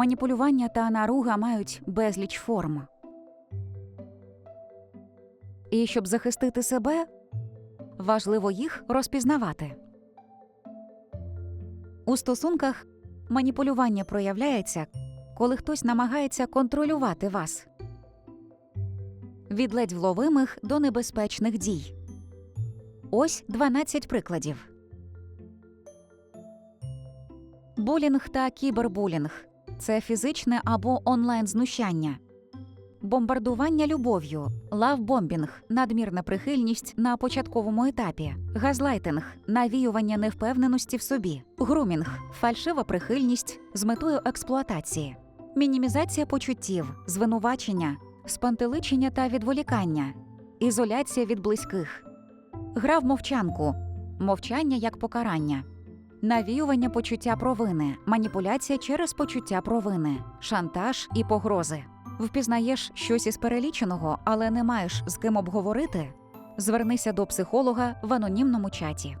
Маніпулювання та наруга мають безліч форм. І щоб захистити себе, важливо їх розпізнавати. У стосунках маніпулювання проявляється, коли хтось намагається контролювати вас від ледь вловимих до небезпечних дій. Ось 12 прикладів. Булінг та кібербулінг це фізичне або онлайн знущання. Бомбардування любов'ю, лавбомбінг, надмірна прихильність на початковому етапі, газлайтинг, навіювання невпевненості в собі, грумінг, фальшива прихильність з метою експлуатації, мінімізація почуттів, звинувачення, спантеличення та відволікання, ізоляція від близьких, гра в мовчанку, мовчання як покарання. Навіювання почуття провини, маніпуляція через почуття провини, шантаж і погрози. Впізнаєш щось із переліченого, але не маєш з ким обговорити. Звернися до психолога в анонімному чаті.